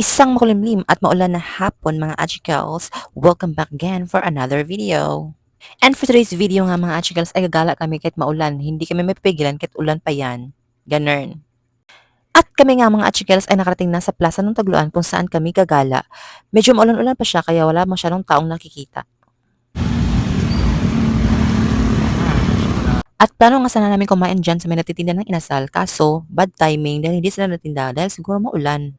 Isang makulimlim at maulan na hapon mga Achikels. Welcome back again for another video. And for today's video nga mga Achikels ay gagala kami kahit maulan. Hindi kami mapipigilan kahit ulan pa yan. Ganern. At kami nga mga Achikels ay nakarating na sa plaza ng Tagluan kung saan kami gagala. Medyo maulan-ulan pa siya kaya wala masyadong taong nakikita. At plano nga sana namin kumain dyan sa may natitinda ng inasal kaso bad timing dahil hindi sila natinda dahil siguro maulan.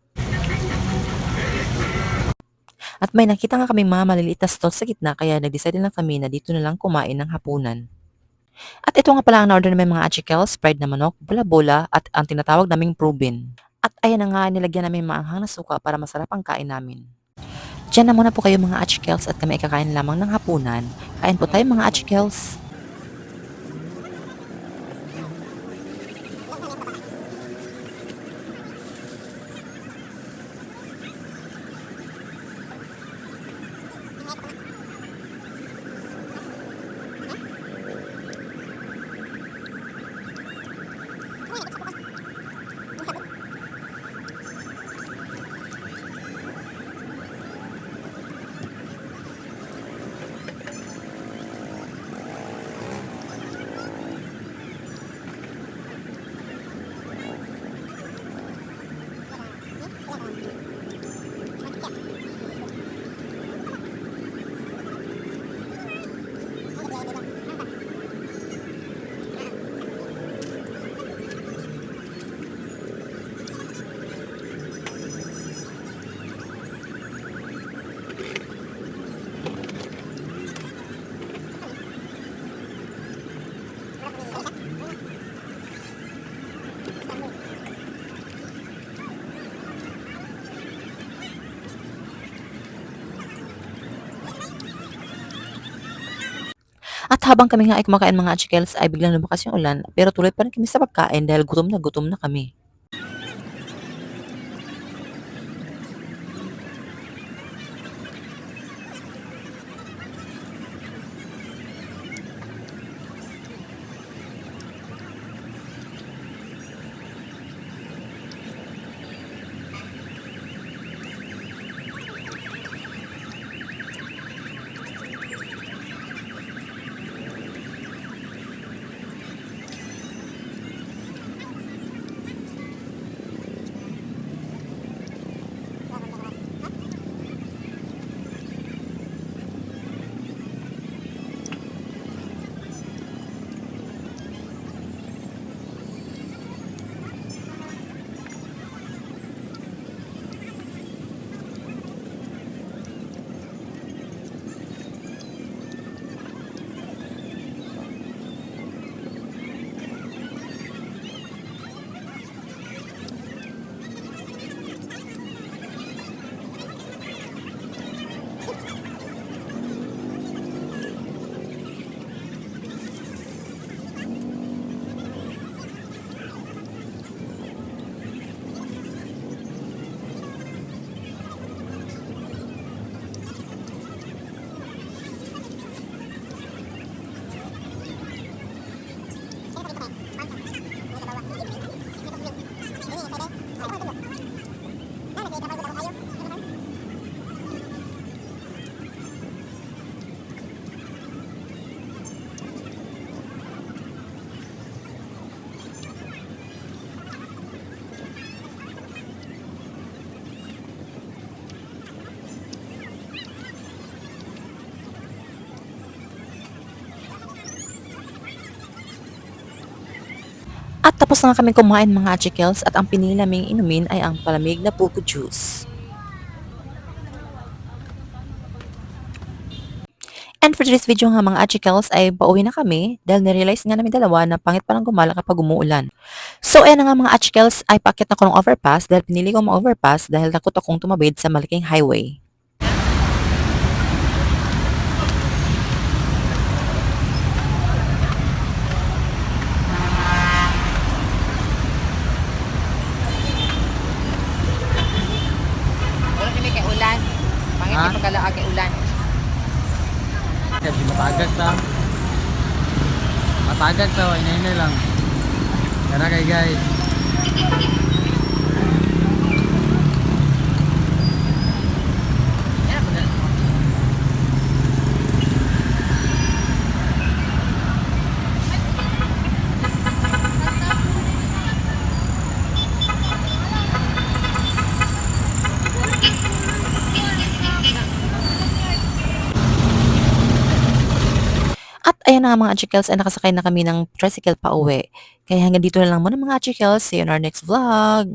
At may nakita nga kaming mga maliliit na stall sa gitna kaya nag-decide lang kami na dito na lang kumain ng hapunan. At ito nga pala ang na-order namin mga achikels, fried na manok, bola-bola at ang tinatawag naming proben. At ayan nga nilagyan namin maanghang na suka para masarap ang kain namin. Diyan na muna po kayo mga achikels at kami ay kakain lamang ng hapunan. Kain po tayo mga achikels. At habang kami nga ay kumakain mga achikels ay biglang lumakas yung ulan pero tuloy pa rin kami sa pagkain dahil gutom na gutom na kami. At tapos na kami kumain mga achikels at ang pinili naming inumin ay ang palamig na pupo juice. And for today's video nga mga achikels ay pauwi na kami dahil narealize nga namin dalawa na pangit palang gumala kapag umuulan. So ayan nga mga achikels ay pakit na ko ng overpass dahil pinili ko ang overpass dahil takot akong tumawid sa malaking highway. Wala kami kay ulan. Pagkalaag kay ulan. Kasi matagat ta. Matagat ta, inay lang. Tara kay guys. Ayan na nga mga Achikels, ay nakasakay na kami ng tricycle pa uwi. Kaya hanggang dito na lang muna mga Achikels. See you in our next vlog.